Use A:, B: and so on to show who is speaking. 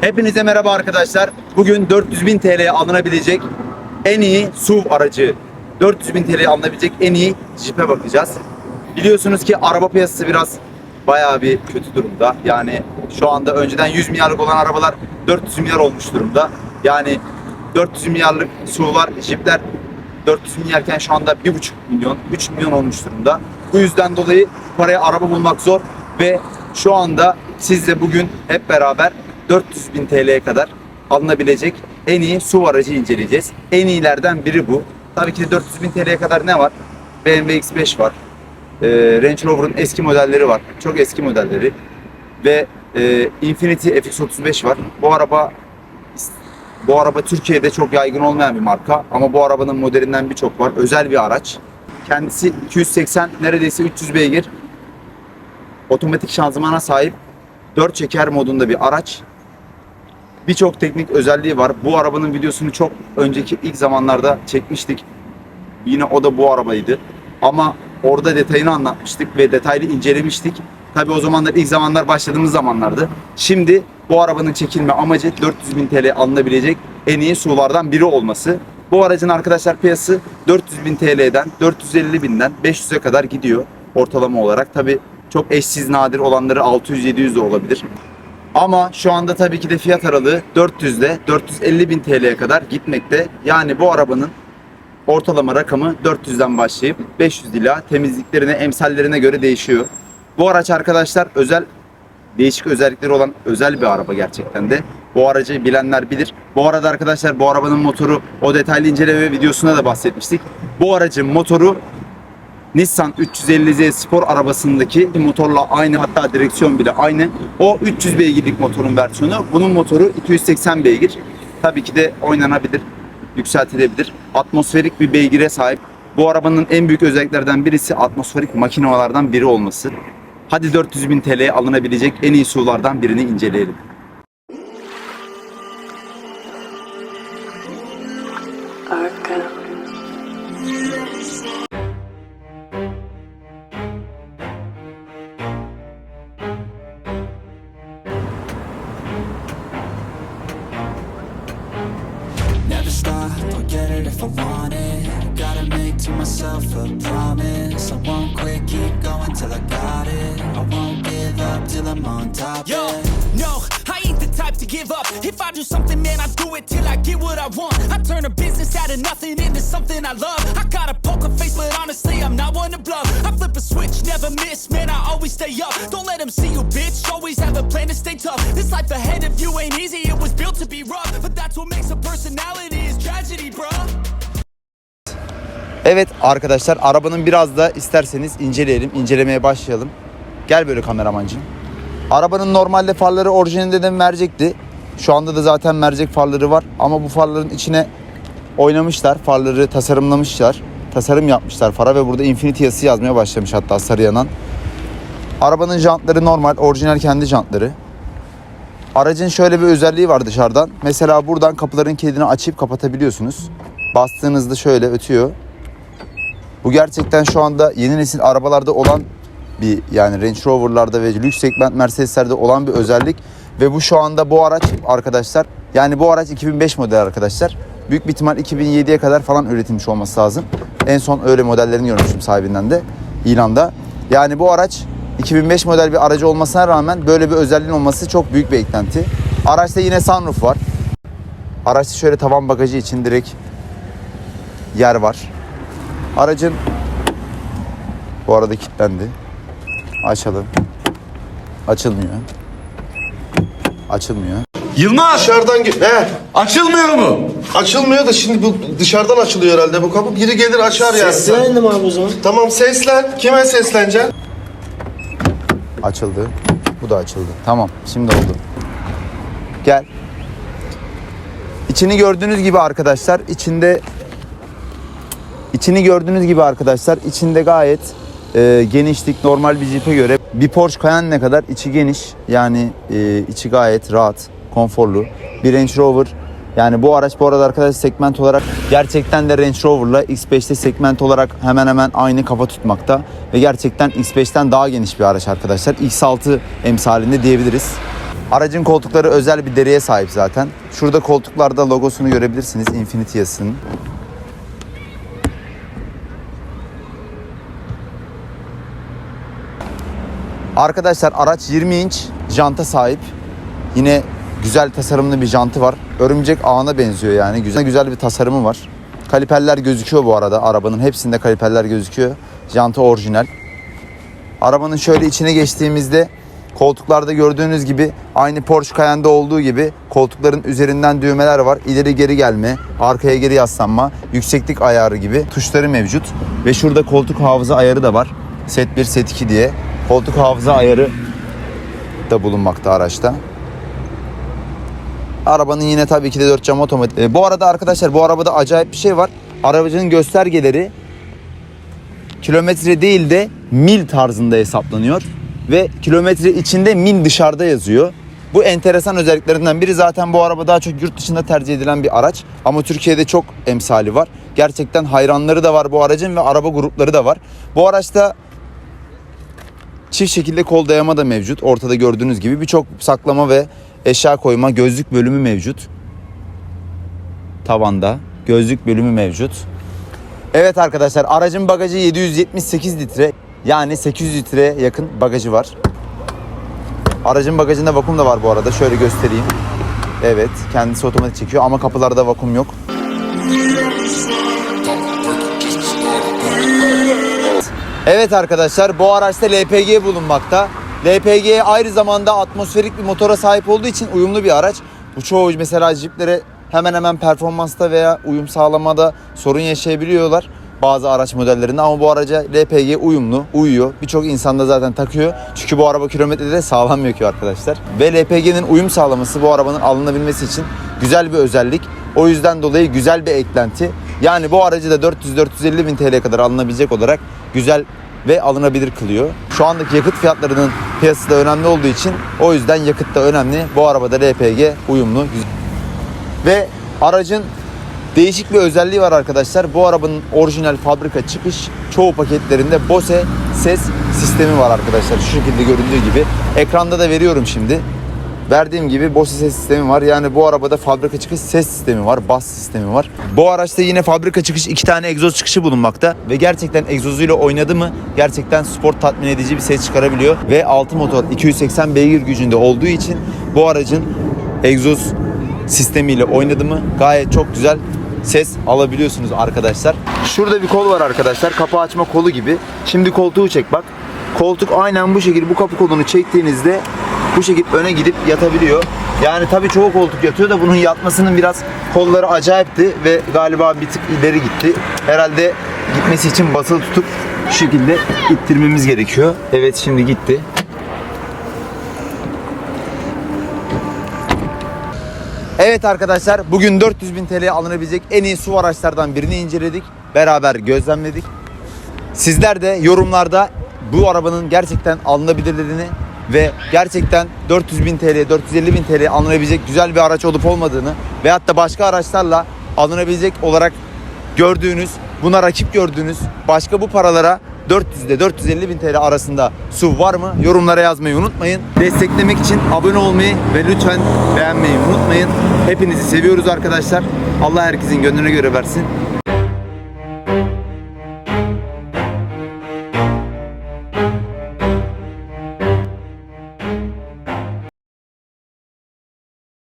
A: Hepinize merhaba arkadaşlar. Bugün 400 bin TL'ye alınabilecek en iyi SUV aracı, 400 bin TL'ye alınabilecek en iyi Jeep'e bakacağız. Biliyorsunuz ki araba piyasası biraz bayağı bir kötü durumda. Yani şu anda önceden 100 milyarlık olan arabalar 400 milyar olmuş durumda. Yani 400 milyarlık SUV'lar, Jeep'ler 400 milyarken şu anda 1,5 milyon, 3 milyon olmuş durumda. Bu yüzden dolayı paraya araba bulmak zor ve şu anda sizle bugün hep beraber 400 bin TL'ye kadar alınabilecek en iyi SUV aracı inceleyeceğiz. En iyilerden biri bu. Tabii ki de 400 bin TL'ye kadar ne var? BMW X5 var. Ee, Range Rover'ın eski modelleri var. Çok eski modelleri. Ve e, Infiniti FX35 var. Bu araba bu araba Türkiye'de çok yaygın olmayan bir marka ama bu arabanın modelinden birçok var. Özel bir araç. Kendisi 280 neredeyse 300 beygir. Otomatik şanzımana sahip 4 çeker modunda bir araç. Birçok teknik özelliği var. Bu arabanın videosunu çok önceki ilk zamanlarda çekmiştik. Yine o da bu arabaydı. Ama orada detayını anlatmıştık ve detaylı incelemiştik. Tabi o zamanlar ilk zamanlar başladığımız zamanlardı. Şimdi bu arabanın çekilme amacı 400 bin TL alınabilecek en iyi SUV'lardan biri olması. Bu aracın arkadaşlar piyasası 400 bin TL'den 450 binden 500'e kadar gidiyor ortalama olarak. Tabi çok eşsiz nadir olanları 600-700 de olabilir. Ama şu anda tabii ki de fiyat aralığı 400 ile 450 bin TL'ye kadar gitmekte. Yani bu arabanın ortalama rakamı 400'den başlayıp 500 ila temizliklerine, emsallerine göre değişiyor. Bu araç arkadaşlar özel değişik özellikleri olan özel bir araba gerçekten de. Bu aracı bilenler bilir. Bu arada arkadaşlar bu arabanın motoru o detaylı inceleme videosuna da bahsetmiştik. Bu aracın motoru Nissan 350Z spor arabasındaki motorla aynı hatta direksiyon bile aynı. O 300 beygirlik motorun versiyonu. Bunun motoru 280 beygir. Tabii ki de oynanabilir, yükseltilebilir. Atmosferik bir beygire sahip. Bu arabanın en büyük özelliklerden birisi atmosferik makinelerden biri olması. Hadi 400 bin TL'ye alınabilecek en iyi SUV'lardan birini inceleyelim.
B: Never I'll get it if I want it Gotta make to myself a promise I won't quit, keep going till I got it I won't give up till I'm on top,
C: Yo,
B: yeah
C: no, I ain't the type to give up. If I do something, man, I do it till I get what I want. I turn a business out of nothing into something I love. I got a poker face, but honestly, I'm not one to bluff. Switch, never miss, man, I always stay up. Don't let them see you, bitch. Always have a plan to stay tough. This life ahead of you ain't easy, it was built to be rough. But that's what makes a personality is tragedy, bruh.
A: Evet arkadaşlar arabanın biraz da isterseniz inceleyelim. incelemeye başlayalım. Gel böyle kameramancım. Arabanın normalde farları orijinalinde de mercekti. Şu anda da zaten mercek farları var. Ama bu farların içine oynamışlar. Farları tasarımlamışlar. Tasarım yapmışlar fara ve burada Infinity yazısı yazmaya başlamış hatta sarı yanan. Arabanın jantları normal, orijinal kendi jantları. Aracın şöyle bir özelliği var dışarıdan. Mesela buradan kapıların kilidini açıp kapatabiliyorsunuz. Bastığınızda şöyle ötüyor. Bu gerçekten şu anda yeni nesil arabalarda olan bir yani Range Rover'larda ve lüks segment Mercedes'lerde olan bir özellik ve bu şu anda bu araç arkadaşlar yani bu araç 2005 model arkadaşlar. Büyük bir ihtimal 2007'ye kadar falan üretilmiş olması lazım. En son öyle modellerini görmüştüm sahibinden de ilanda. Yani bu araç 2005 model bir aracı olmasına rağmen böyle bir özelliğin olması çok büyük bir eklenti. Araçta yine sunroof var. Araçta şöyle tavan bagajı için direkt yer var. Aracın bu arada kilitlendi. Açalım. Açılmıyor. Açılmıyor.
D: Yılmaz
E: Dışarıdan gir. He.
D: açılmıyor mu?
E: Açılmıyor da şimdi bu dışarıdan açılıyor herhalde bu kapı. Biri gelir açar yani.
D: Seslendim abi o zaman.
E: Tamam seslen. Kime sesleneceksin?
A: Açıldı. Bu da açıldı. Tamam. Şimdi oldu. Gel. İçini gördüğünüz gibi arkadaşlar içinde içini gördüğünüz gibi arkadaşlar içinde gayet e, genişlik normal bir Jeep'e göre bir Porsche Cayenne kadar içi geniş yani e, içi gayet rahat konforlu bir Range Rover yani bu araç bu arada arkadaş segment olarak gerçekten de Range Rover'la X5'te segment olarak hemen hemen aynı kafa tutmakta ve gerçekten X5'ten daha geniş bir araç arkadaşlar X6 emsalinde diyebiliriz. Aracın koltukları özel bir deriye sahip zaten. Şurada koltuklarda logosunu görebilirsiniz Infinity yazısının. Arkadaşlar araç 20 inç janta sahip. Yine güzel tasarımlı bir jantı var. Örümcek ağına benziyor yani. Güzel güzel bir tasarımı var. Kaliperler gözüküyor bu arada. Arabanın hepsinde kaliperler gözüküyor. Jantı orijinal. Arabanın şöyle içine geçtiğimizde koltuklarda gördüğünüz gibi aynı Porsche Cayenne'de olduğu gibi koltukların üzerinden düğmeler var. İleri geri gelme, arkaya geri yaslanma, yükseklik ayarı gibi tuşları mevcut. Ve şurada koltuk hafıza ayarı da var. Set 1, set 2 diye. Koltuk hafıza ayarı da bulunmakta araçta. Arabanın yine tabii ki de 4 cam otomatik. E, bu arada arkadaşlar bu arabada acayip bir şey var. Aracının göstergeleri kilometre değil de mil tarzında hesaplanıyor. Ve kilometre içinde mil dışarıda yazıyor. Bu enteresan özelliklerinden biri zaten bu araba daha çok yurt dışında tercih edilen bir araç. Ama Türkiye'de çok emsali var. Gerçekten hayranları da var bu aracın ve araba grupları da var. Bu araçta çift şekilde kol dayama da mevcut. Ortada gördüğünüz gibi birçok saklama ve eşya koyma gözlük bölümü mevcut. Tavanda gözlük bölümü mevcut. Evet arkadaşlar aracın bagajı 778 litre. Yani 800 litreye yakın bagajı var. Aracın bagajında vakum da var bu arada. Şöyle göstereyim. Evet kendisi otomatik çekiyor ama kapılarda vakum yok. Evet arkadaşlar bu araçta LPG bulunmakta. LPG aynı zamanda atmosferik bir motora sahip olduğu için uyumlu bir araç. Bu çoğu mesela jiplere hemen hemen performansta veya uyum sağlamada sorun yaşayabiliyorlar bazı araç modellerinde ama bu araca LPG uyumlu, uyuyor. Birçok insan da zaten takıyor. Çünkü bu araba kilometrede sağlam yakıyor arkadaşlar. Ve LPG'nin uyum sağlaması bu arabanın alınabilmesi için güzel bir özellik. O yüzden dolayı güzel bir eklenti. Yani bu aracı da 400-450 bin TL'ye kadar alınabilecek olarak güzel ve alınabilir kılıyor. Şu andaki yakıt fiyatlarının piyasası da önemli olduğu için o yüzden yakıt da önemli. Bu arabada LPG uyumlu. Ve aracın değişik bir özelliği var arkadaşlar. Bu arabanın orijinal fabrika çıkış çoğu paketlerinde Bose ses sistemi var arkadaşlar. Şu şekilde göründüğü gibi. Ekranda da veriyorum şimdi. Verdiğim gibi Bose ses sistemi var. Yani bu arabada fabrika çıkış ses sistemi var, bas sistemi var. Bu araçta yine fabrika çıkış iki tane egzoz çıkışı bulunmakta. Ve gerçekten egzozuyla oynadı mı gerçekten sport tatmin edici bir ses çıkarabiliyor. Ve altı motor 280 beygir gücünde olduğu için bu aracın egzoz sistemiyle oynadı mı gayet çok güzel ses alabiliyorsunuz arkadaşlar. Şurada bir kol var arkadaşlar. Kapı açma kolu gibi. Şimdi koltuğu çek bak. Koltuk aynen bu şekilde bu kapı kolunu çektiğinizde bu şekilde öne gidip yatabiliyor. Yani tabii çoğu koltuk yatıyor da bunun yatmasının biraz kolları acayipti ve galiba bir tık ileri gitti. Herhalde gitmesi için basılı tutup şu şekilde ittirmemiz gerekiyor. Evet şimdi gitti. Evet arkadaşlar bugün 400 bin TL'ye alınabilecek en iyi su araçlardan birini inceledik. Beraber gözlemledik. Sizler de yorumlarda bu arabanın gerçekten alınabilirliğini ve gerçekten 400 bin TL, 450 bin TL alınabilecek güzel bir araç olup olmadığını veyahut da başka araçlarla alınabilecek olarak gördüğünüz, buna rakip gördüğünüz başka bu paralara 400 ile 450 bin TL arasında SUV var mı? Yorumlara yazmayı unutmayın. Desteklemek için abone olmayı ve lütfen beğenmeyi unutmayın. Hepinizi seviyoruz arkadaşlar. Allah herkesin gönlüne göre versin.